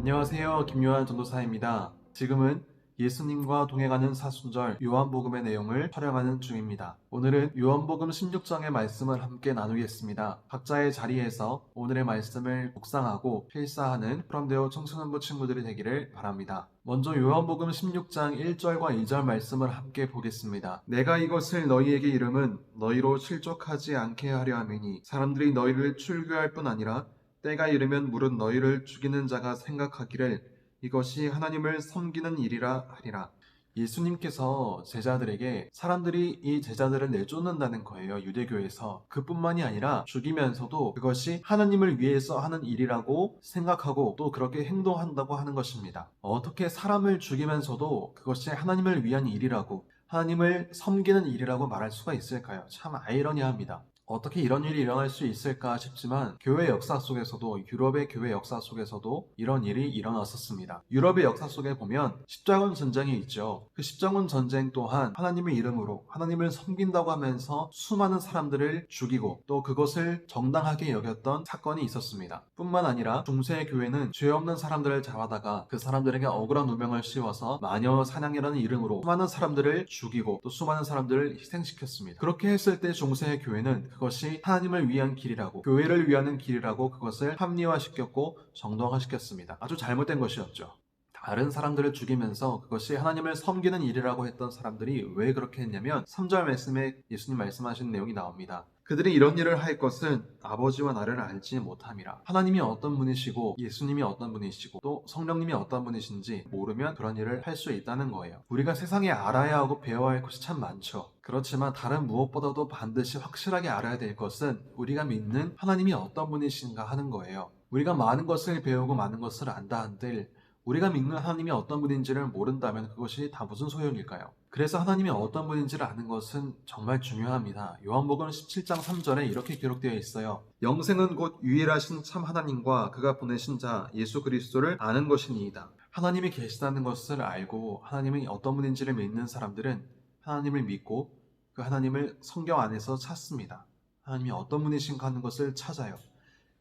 안녕하세요. 김요한 전도사입니다. 지금은 예수님과 동행하는 사순절 요한복음의 내용을 촬영하는 중입니다. 오늘은 요한복음 16장의 말씀을 함께 나누겠습니다. 각자의 자리에서 오늘의 말씀을 묵상하고 필사하는 프롬데오 청소년부 친구들이 되기를 바랍니다. 먼저 요한복음 16장 1절과 2절 말씀을 함께 보겠습니다. 내가 이것을 너희에게 이름은 너희로 실족하지 않게 하려 함이니 사람들이 너희를 출교할 뿐 아니라 때가 이르면 무릇 너희를 죽이는 자가 생각하기를 이것이 하나님을 섬기는 일이라 하리라. 예수님께서 제자들에게 사람들이 이 제자들을 내쫓는다는 거예요. 유대교에서. 그뿐만이 아니라 죽이면서도 그것이 하나님을 위해서 하는 일이라고 생각하고 또 그렇게 행동한다고 하는 것입니다. 어떻게 사람을 죽이면서도 그것이 하나님을 위한 일이라고 하나님을 섬기는 일이라고 말할 수가 있을까요? 참 아이러니합니다. 어떻게 이런 일이 일어날 수 있을까 싶지만 교회 역사 속에서도 유럽의 교회 역사 속에서도 이런 일이 일어났었습니다. 유럽의 역사 속에 보면 십자군 전쟁이 있죠. 그 십자군 전쟁 또한 하나님의 이름으로 하나님을 섬긴다고 하면서 수많은 사람들을 죽이고 또 그것을 정당하게 여겼던 사건이 있었습니다. 뿐만 아니라 중세 교회는 죄 없는 사람들을 잡아다가 그 사람들에게 억울한 누명을 씌워서 마녀 사냥이라는 이름으로 수많은 사람들을 죽이고 또 수많은 사람들을 희생시켰습니다. 그렇게 했을 때 중세 교회는 그것이 하나님을 위한 길이라고 교회를 위하는 길이라고 그것을 합리화시켰고 정당화시켰습니다. 아주 잘못된 것이었죠. 다른 사람들을 죽이면서 그것이 하나님을 섬기는 일이라고 했던 사람들이 왜 그렇게 했냐면 3절 말씀에 예수님 말씀하신 내용이 나옵니다. 그들이 이런 일을 할 것은 아버지와 나를 알지 못함이라. 하나님이 어떤 분이시고 예수님이 어떤 분이시고 또 성령님이 어떤 분이신지 모르면 그런 일을 할 수 있다는 거예요. 우리가 세상에 알아야 하고 배워야 할 것이 참 많죠. 그렇지만 다른 무엇보다도 반드시 확실하게 알아야 될 것은 우리가 믿는 하나님이 어떤 분이신가 하는 거예요. 우리가 많은 것을 배우고 많은 것을 안다 한들 우리가 믿는 하나님이 어떤 분인지를 모른다면 그것이 다 무슨 소용일까요? 그래서 하나님이 어떤 분인지를 아는 것은 정말 중요합니다. 요한복음 17장 3절에 이렇게 기록되어 있어요. 영생은 곧 유일하신 참 하나님과 그가 보내신 자 예수 그리스도를 아는 것이니이다. 하나님이 계시다는 것을 알고 하나님이 어떤 분인지를 믿는 사람들은 하나님을 믿고 그 하나님을 성경 안에서 찾습니다. 하나님이 어떤 분이신가 하는 것을 찾아요.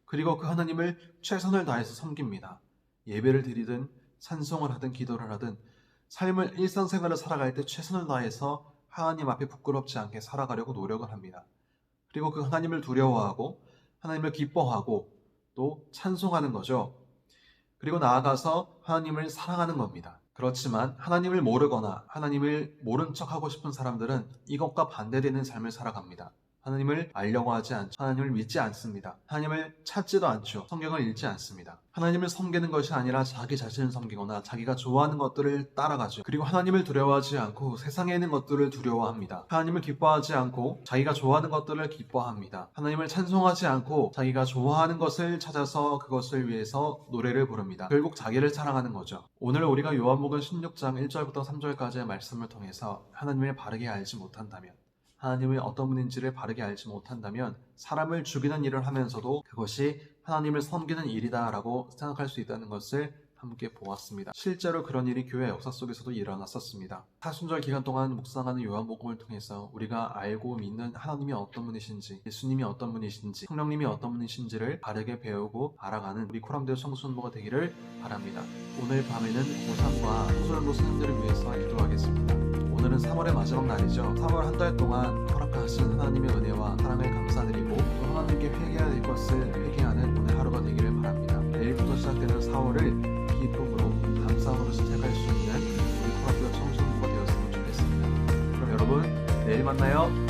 그리고 그 하나님을 최선을 다해서 섬깁니다. 예배를 드리든 찬송을 하든 기도를 하든 삶을 일상생활을 살아갈 때 최선을 다해서 하나님 앞에 부끄럽지 않게 살아가려고 노력을 합니다. 그리고 그 하나님을 두려워하고 하나님을 기뻐하고 또 찬송하는 거죠. 그리고 나아가서 하나님을 사랑하는 겁니다. 그렇지만 하나님을 모르거나 하나님을 모른 척 하고 싶은 사람들은 이것과 반대되는 삶을 살아갑니다. 하나님을 알려고 하지 않죠. 하나님을 믿지 않습니다. 하나님을 찾지도 않죠. 성경을 읽지 않습니다. 하나님을 섬기는 것이 아니라 자기 자신을 섬기거나 자기가 좋아하는 것들을 따라가죠. 그리고 하나님을 두려워하지 않고 세상에 있는 것들을 두려워합니다. 하나님을 기뻐하지 않고 자기가 좋아하는 것들을 기뻐합니다. 하나님을 찬송하지 않고 자기가 좋아하는 것을 찾아서 그것을 위해서 노래를 부릅니다. 결국 자기를 사랑하는 거죠. 오늘 우리가 요한복음 16장 1절부터 3절까지의 말씀을 통해서 하나님을 바르게 알지 못한다면 하나님이 어떤 분인지를 바르게 알지 못한다면 사람을 죽이는 일을 하면서도 그것이 하나님을 섬기는 일이다라고 생각할 수 있다는 것을 함께 보았습니다. 실제로 그런 일이 교회 역사 속에서도 일어났었습니다. 사순절 기간 동안 묵상하는 요한복음을 통해서 우리가 알고 믿는 하나님이 어떤 분이신지, 예수님이 어떤 분이신지, 성령님이 어떤 분이신지를 바르게 배우고 알아가는 우리 코람대 성수원모가 되기를 바랍니다. 오늘 밤에는 고3과 소소년도 스님들을 위해서 기도하겠습니다. 오늘은 3월의 마지막 날이죠. 3월 한 달 동안 허락하신 하나님의 은혜와 사랑을 감사드리고 또 하나님께 회개해야 될 것을 회개하는 오늘 하루가 되기를 바랍니다. 내일부터 시작되는 4월을 기쁨으로 감사함으로 시작할 수 있는 우리 코라비와 청소년부가 되었으면 좋겠습니다. 그럼 여러분 내일 만나요.